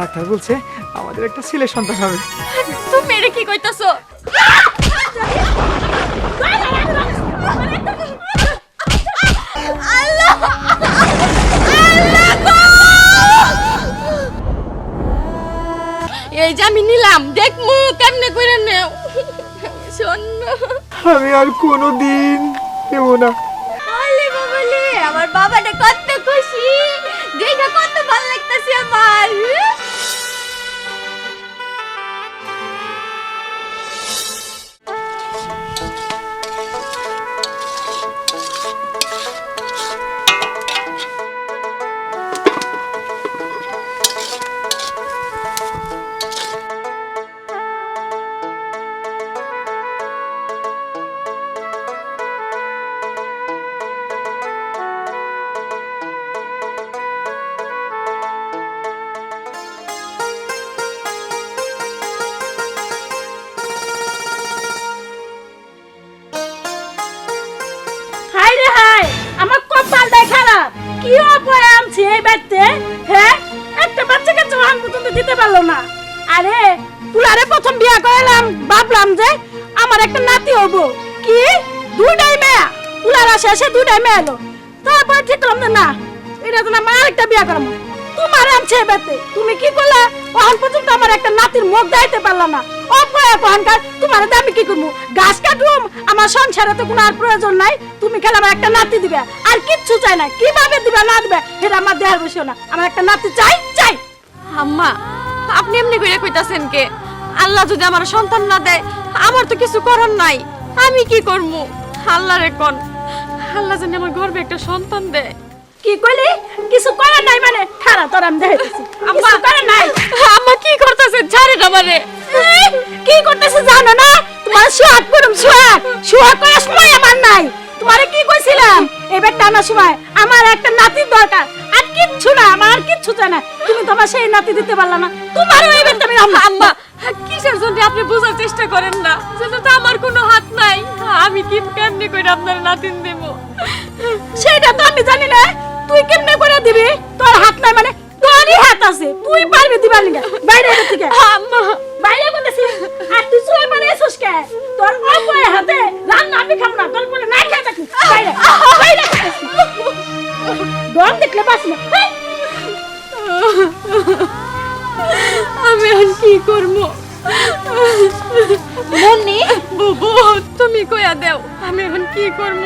Doctor বলছে আমাদের একটা ছেলে সন্তান হবে। তুমি এটা কি কইতাছো? এই যে আমি নিলাম দেখমু কেমনে করে নেও। শোন। আমি আর কোনো দিন নেব না। আমার বাবাটা কত খুশি। দেখা কত ভালো লাগতেছে আমার কি অপয় আনছি এই বাড়িতে হ্যাঁ? একটা বাচ্চা কাচ্চা আন পর্যন্ত দিতে পারল না। আরে, তুলারে প্রথম বিয়া করালাম, ভাবলাম যে আমার একটা নাতি হব। কি? দুইটাই মেয়া? তুলার আসে দুইটাই মেয়ে এলো। তারপর ঠিক করলাম না, এটা তো না মা আরেকটা বিয়া করাবো। তোমার আনছে বেতে তুমি কি করলা? ওখান পর্যন্ত আমার একটা নাতির মুখ দাইতে পারলা না। অপয় কহানকার তোমার দামি কি করব? গাছ কাটুম? আমার সংসারে তো কোনো আর প্রয়োজন নাই। তুমি খেলে আমার একটা নাতি দিবে। আর কিচ্ছু চাই না। কীভাবে দিবে, না দিবে এটা আমার দেহার বিষয় না। আমার একটা নাতি চাই চাই। আম্মা, আপনি এমনি করে কইতাছেন কে? আল্লাহ যদি আমার সন্তান না দেয়, আমার তো কিছু করার নাই। আমি কি করব? আল্লাহ রে কোন? আল্লাহ জানি আমার গর্বে একটা সন্তান দেয়। কি কইলি? কিছু করার নাই মানে? খারাপ তোর আমি দেখাইতেছি। আম্মা করার নাই? আম্মা কি করতেছেন ছাড়েন আমারে এই, কি করতেছে জানো না? তোমার সোহাগ করুম সোহাগ। সোহাগ করার সময় আমার নাই। তোমারে কি কইছিলাম? এবার টানার সময়। আমার একটা নাতির দরকার। আর কিচ্ছু না আমার আর কিচ্ছু চাই না। তুমি তোমার সেই নাতি দিতে পারলা না। তোমারও এবার তুমি আম্মা আম্মা কিসের জন্য আপনি বোঝার চেষ্টা করেন না? সেটা তো আমার কোনো হাত নাই। আমি কি কেমনি করে আপনার নাতিন দেব? সেটা তো আমি জানি না। তুই কেমনে করে দিবি? তোর হাত নাই মানে তোরই হাত আছে। তুই পারবি দিবার লিগে। বাইরে এখান থেকে আম্মা। বাইরে বলেছি আর তুই চুলাই মানে এসোস কে? তোর অপয় হাতে রান্না আমি খাম না তোর বলে না খেয়ে থাকি। বাইরে বাইরে ডর দেখলে বাস না। আমি আর কি করব? মুন্নি। বুবু তুমি কইয়া দেও। আমি এখন কি করব?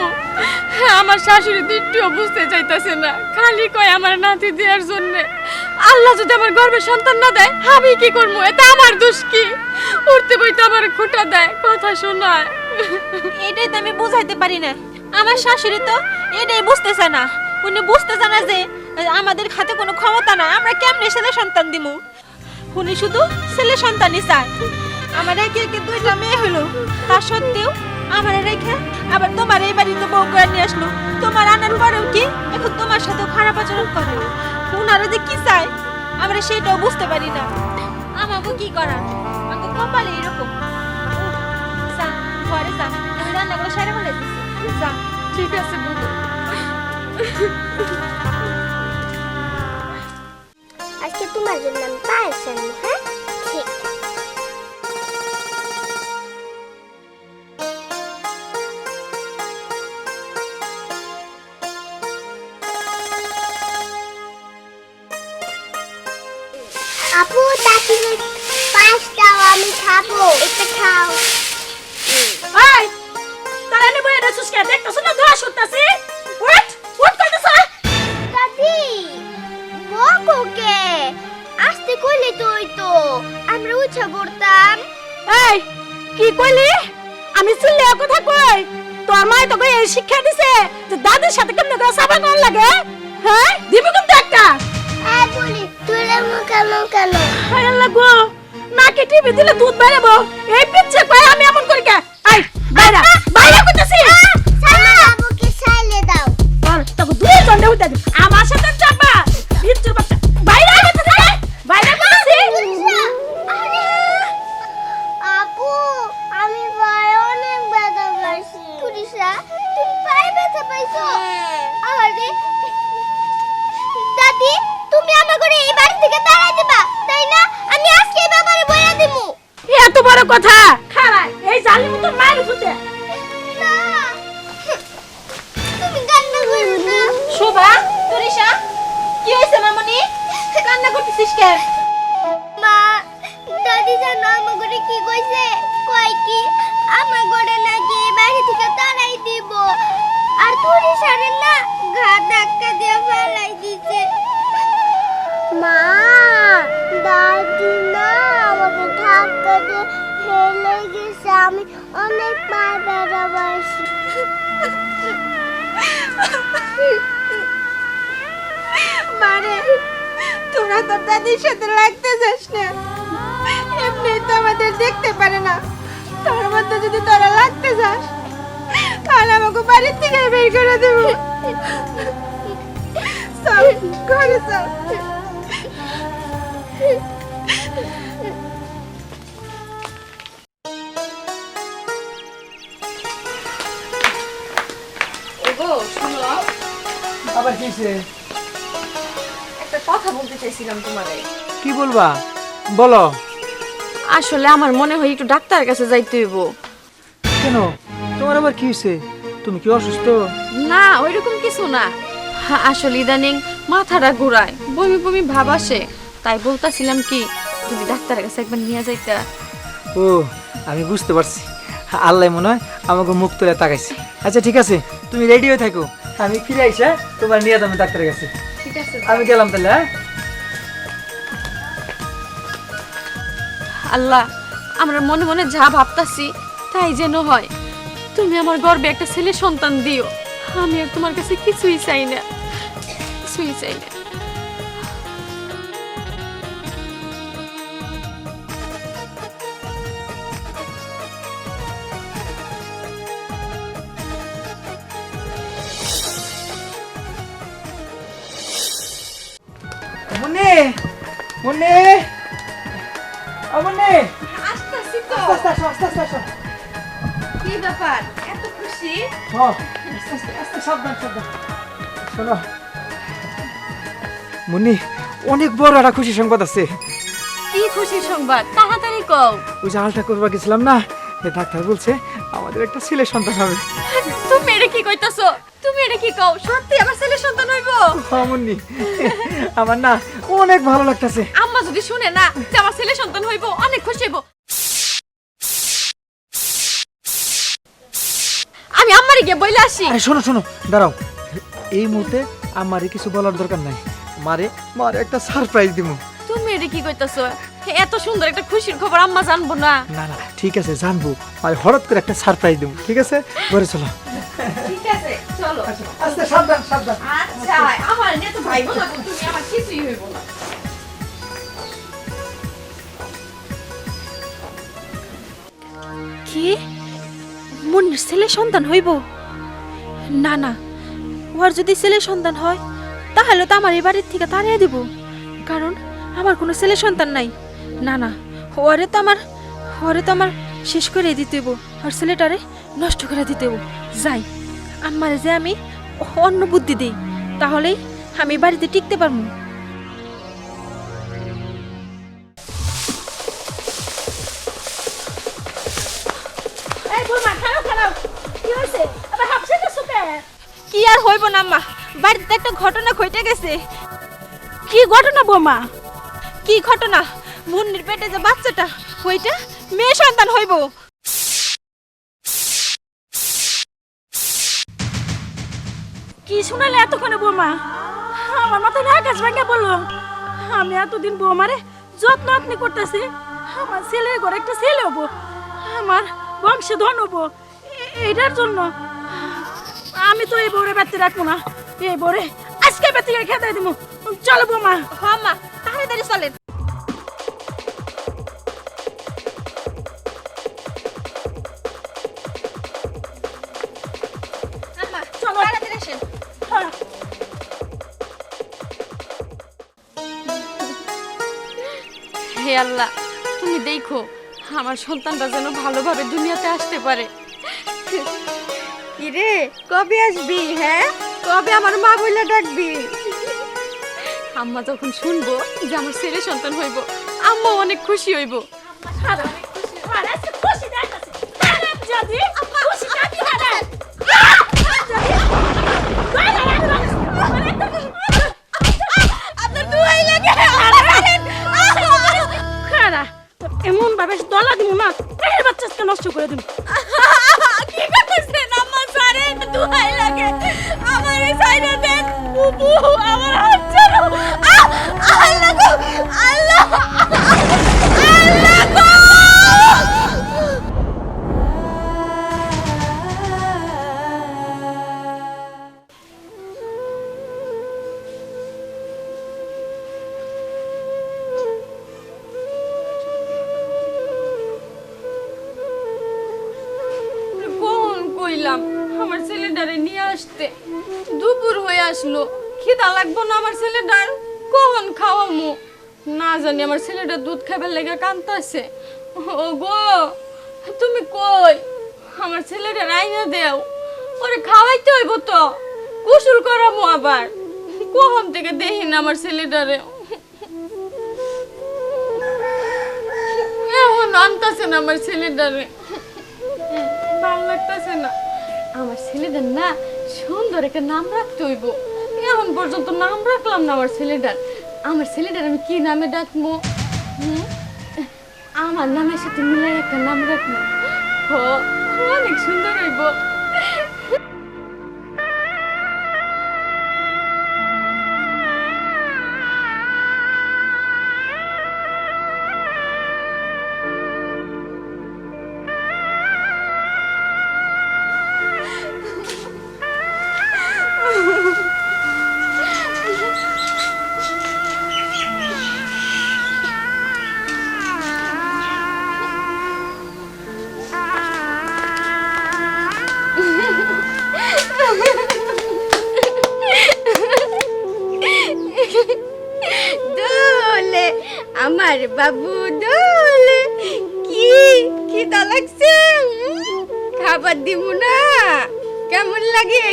আমার শাশুড়ি তো একটুও বুঝতে চাইতেছে না। খালি কয় আমার নাতি দেওয়ার জন্য। আল্লাহ যদি আমার গর্ভে সন্তান না দেয়, আমি কি করব? এটা আমার দোষ কি? উঠতে বইতে আমার খোটা দেয়, কথা শোনায়। এটাই তো আমি বুঝাইতে পারি না। আমার শাশুড়ি তো এটাই বুঝতেছে না। উনি বুঝতেছে না যে আমাদের হাতে কোনো ক্ষমতা নাই, আমরা কেমনে ছেলে সন্তান দিমু? উনি শুধু ছেলে সন্তানই চায়। আমার একে একে দুইটা মেয়ে হলো। তা সত্ত্বেও আমার রেখে আবার তোমার এই বাড়িতে বউ করে নিয়ে আসলো। তোমার আনার পরেও কি এখন তোমার সাথে খারাপ আচরণ করে? উনারা যে কি চায় আমরা সেটাও বুঝতে পারি না। আমাকে কি করার? আমাকে কপালে এরকম। ঘরে যা, আমি রান্নাগুলো সেরে দিচ্ছি যা, ঠিক আছে আজকে তোমার জন্য আমি হ্যাঁ? পাঁচ দাও আমি খাব। একটু খাও। এই তারা নেব এটা সুস্কে দেখতেছ না ধোয়া শুনতাছি উঠ উঠ কইতেছ। দাদি বকুকে আসতে কইলে তো আমরা উঠে পড়তাম। এই কি কইলি? আমি চিল্লে কথা কই তোর মাই তোকে এই শিক্ষা দিছে যে দাদির সাথে কেমনে করে সাবা লাগে হ্যাঁ? দিবি কিন্তু? কেন কেন? হায় আল্লাহ গো! নাকে টিভি দিলে দুধ বেরাবো। এই পিচ্ছে কই আমি এমন করি কে? আই বাইরা দিয়ে ফেলে গেছে, আমি অনেক পা বেড়াবাসি মানে তোরা তোর দাদির সাথে লাগতে যাস না। এমনি তো আমাদের দেখতে পারে না। তোর মধ্যে যদি তোরা লাগতে যাস, তাহলে আমাকে বাড়ির থেকে বের করে দেবো। চল, ঘরে চল। আবার একটা কথা বলতে চাইছিলাম তোমারে। কি বলবা? বলো। আসলে আমার মনে হয় একটু ডাক্তারের কাছে যাইতে হইব। কেন? তোমার আবার কি হয়েছে? তুমি কি অসুস্থ? না ওইরকম কিছু না। আসলে ইদানিং মাথাটা ঘুরায় বমি বমি ভাব আসে। তাই বলতাছিলাম কি যদি ডাক্তারের কাছে একবার নিয়ে যাইতা। ও আমি বুঝতে পারছি। আল্লাহ মনে হয় আমাকে মুখ তুলে তাকাইছে। আচ্ছা ঠিক আছে তুমি রেডি হয়ে থাকো। আমি ফিরে আইসে তোমার নিয়ে যাব ডাক্তারের কাছে। ঠিক আছে। আমি গেলাম তাহলে হ্যাঁ? আল্লাহ আমরা মনে মনে যা ভাবতাছি তাই যেন হয়। তুমি আমার গর্বে একটা ছেলে সন্তান দিও। আমি আর তোমার কাছে কিছুই চাই না। কিছুই চাই না। মুন্নি মুন্নি আসতেছি তো। আস্তে আসো আস্তে আস্তে আসো। কি ব্যাপার? এত খুশি? আস্তে আস্তে আস্তে সাবধান সাবধান। শোনো। মুন্নি অনেক বড় একটা খুশি সংবাদ আছে। কি খুশির সংবাদ? তাড়াতাড়ি কও। ওই যে আলটা করবা গেছিলাম না? ডাক্তার বলছে আমাদের একটা ছেলে সন্তান হবে। তুমি এটা কি কইতাছো? তুমি এটা কি কও? সত্যি আমার ছেলে সন্তান হইব? হ্যাঁ, আমার না অনেক ভালো লাগতেছে। আম্মা যদি শুনে না যে আমার ছেলে সন্তান হইব অনেক খুশি হইব। আমি আম্মারে গিয়ে বইলে আসি। আরে শোনো শোনো দাঁড়াও। এই মুহূর্তে আমার কিছু বলার দরকার নাই। মারে মারে একটা সারপ্রাইজ দিব তুমি এটা কি কইতাছো? এত সুন্দর একটা খুশির খবর আম্মা জানব না। না না ঠিক আছে জানব। আর হঠাৎ করে একটা সারপ্রাইজ দিব ঠিক আছে? ঘরে চলো। ঠিক আছে চলো। আস্তে সাবধান সাবধান। আচ্ছা আমার নিয়ে তো ভাইবো না তুমি আমার কিছুই হইব না। কি? মুন্নির ছেলে সন্তান হইব? না না ওর যদি ছেলে সন্তান হয় তাহলে তো আমার এই বাড়ির থেকে তাড়িয়ে দিব। আমার কোনো ছেলে সন্তান নাই। না না ওরে তো আমার ওরে তো আমার শেষ করে দিতে হইব। আর ছেলেটারে নষ্ট করে দিতে হইব। যাই আমার যে আমি অন্য বুদ্ধি দিই তাহলেই আমি বাড়িতে টিকতে পারব। কি আর হইব না আম্মা? বাড়িতে একটা ঘটনা ঘটে গেছে। কি ঘটনা বৌমা কি ঘটনা? মুন্নির পেটে যে বাচ্চাটা ওইটা মেয়ে সন্তান হইব। কি শুনালে এতক্ষণে বৌমা? আমার মাথায় না আকাশ ভেঙে বলল আমি এতদিন বৌমারে যত্ন আপনি করতেছি আমার ছেলে ঘরে একটা ছেলে হব আমার বংশে ধন হব এইটার জন্য আমি তো এই বউরে ব্যক্তি রাখব না। এই বউরে আজকে ব্যক্তি খেতে দিব চলো বৌমা। হ আম্মা তাড়াতাড়ি চলেন। আল্লাহ তুমি দেখো আমার সন্তানটা যেন ভালোভাবে দুনিয়াতে আসতে পারে। কিরে কবে আসবি হ্যাঁ? কবে আমার মা বইলা ডাকবি? আম্মা যখন শুনব যে আমার ছেলে সন্তান হইব আম্মা অনেক খুশি হইব। বেশ দলা দিব না পেটের বাচ্চা নষ্ট করে দিব আসলো। খিদা লাগবো না আমার ছেলেটার? কখন খাওয়ামু? না জানি আমার ছেলেটা দুধ খাবার লেগে কান্তাছে ও গো তুমি কই? আমার ছেলেটা রাইনা দেও। ওরে খাওয়াইতে হইব তো। কুসুল করামু আবার। কখন থেকে দেখি না আমার ছেলেটারে? এখন আনতাছে না আমার ছেলেটারে। ভালো লাগতেছে না। আমার ছেলেটার না সুন্দর একটা নাম রাখতে হইব। এখন পর্যন্ত নাম রাখলাম না আমার ছেলেটার। আমার ছেলেটার আমি কি নামে ডাকবো? আমার নামের সাথে মিলাই একটা নাম রাখব। অনেক সুন্দর হইব।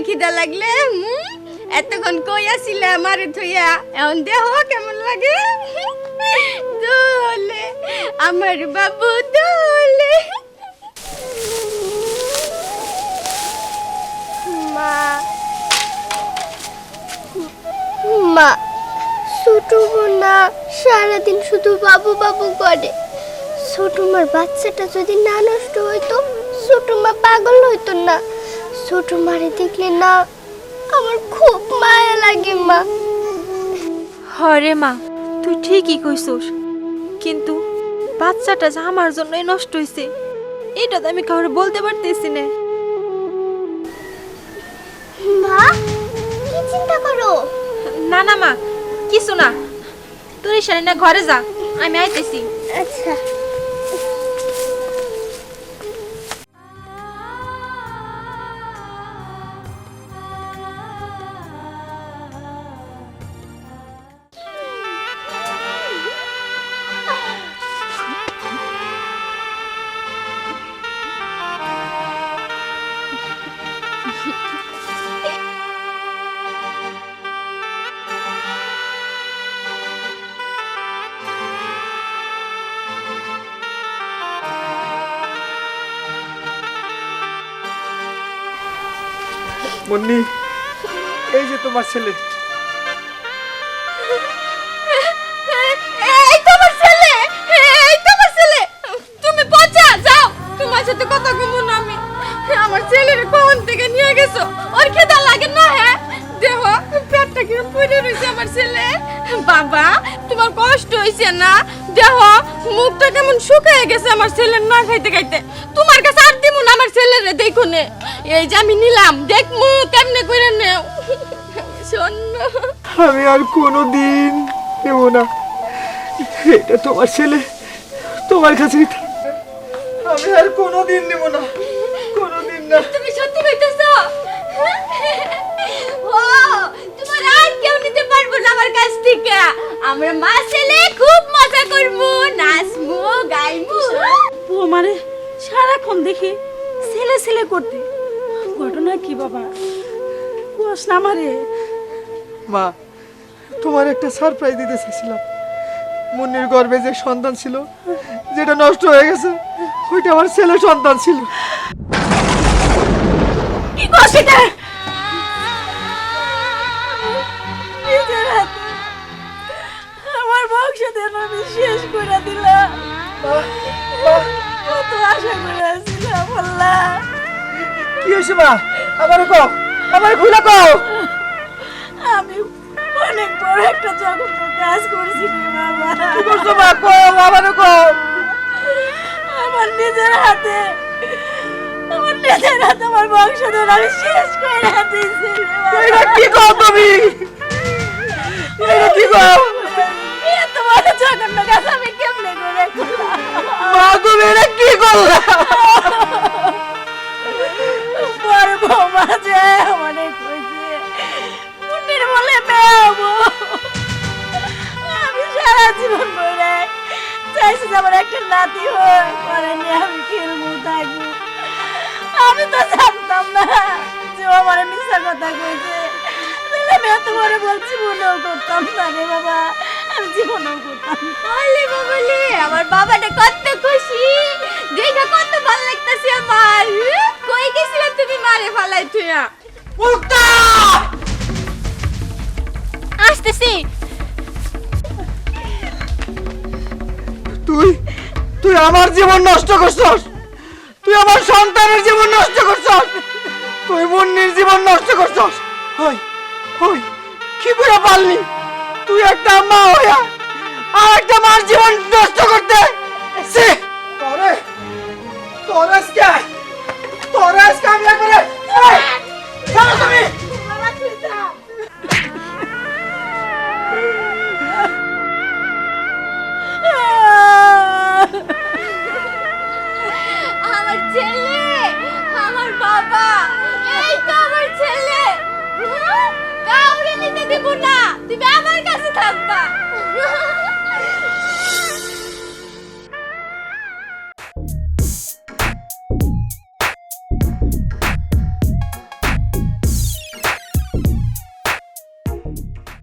খিদা লাগলে এতক্ষণ কই আসিলে আমার থইয়া? এখন দেহ কেমন লাগে? দোলে, আমার বাবু দোলে। মা। মা, ছোট বোনা সারাদিন শুধু বাবু বাবু করে। ছোট মার বাচ্চাটা যদি না নষ্ট হইতো, ছোট মা পাগল হইতো না। ছোট মারে দেখলে না আমার খুব মায়া লাগে মা। হরে মা তুই ঠিকই কইছস। কিন্তু বাচ্চাটা যে আমার জন্যই নষ্ট হইছে এটা তো আমি কাউরে বলতে পারতেছি না। মা কি চিন্তা করো? না না মা কিছু না। তুই সারি না ঘরে যা আমি আইতেছি। আচ্ছা। মুন্নি, এই যে তোমার ছেলে। আমার ছেলের থেকে নিয়ে গেছো? ওর খেদা লাগে না হ্যাঁ? আমার ছেলে? বাবা, তোমার কষ্ট হইছে না? দেহ, মুখটা কেমন শুকিয়ে গেছে আমার ছেলের না খাইতে খাইতে। তোমার কাছে আর দিমু না আমার ছেলেরে দেখো নে এই যে আমি নিলাম দেখমু কেমনে করে নেও। শোন। আমি আর কোনো দিন নেব না। এটা তোমার ছেলে তোমার কাছেই থাকবে। আমি আর কোনো দিন নেব না কোনো দিন না। তুমি সত্যি কইতেছ ও তোমার আর কেউ নিতে পারব না আমার কাছ থেকে। আমরা মা ছেলে খুব মজা করব নাচবো গাইবো। মানে সারাক্ষণ দেখি ছেলে করতে? ঘটনা কি বাবা? কুয়াস না আমারে। মা তোমার একটা সারপ্রাইজ দিতে চাইছিলাম মুন্নির গর্ভে যে সন্তান ছিল যেটা নষ্ট হয়ে গেছে ওইটা আমার ছেলে সন্তান ছিল। কি করছিস? আমার বংশধর আমি শেষ করে দিলাম। কত আশা করে হয়েছে মা? আমার কও আমার খুলে কও। আমি অনেক বড় একটা জঘন্য কাজ করেছি রে বাবা। কি করছ মা? কও আমার কও। আমার নিজের হাতে আমার নিজের হাতে আমার বংশধর আমি শেষ করে দিয়েছি এটা কি কও তুমি? এটা কি কও? এত বড় জঘন্য কাজ আমি কেমনে করে করলাম? মা তুমি এটা কি করলা? মারে ফালাই তুইয়া মুক্তা আসতেছি। তুই তুই আমার জীবন নষ্ট করছস। তুই আমার সন্তানের জীবন নষ্ট করছস। তুই মুন্নির জীবন নষ্ট করছস। হই হই কি করে পারলি? তুই একটা মা হইয়া আর একটা মার জীবন নষ্ট করতে। সে তোরে তোরে তোরে আজকে আমি একবারে তুমি!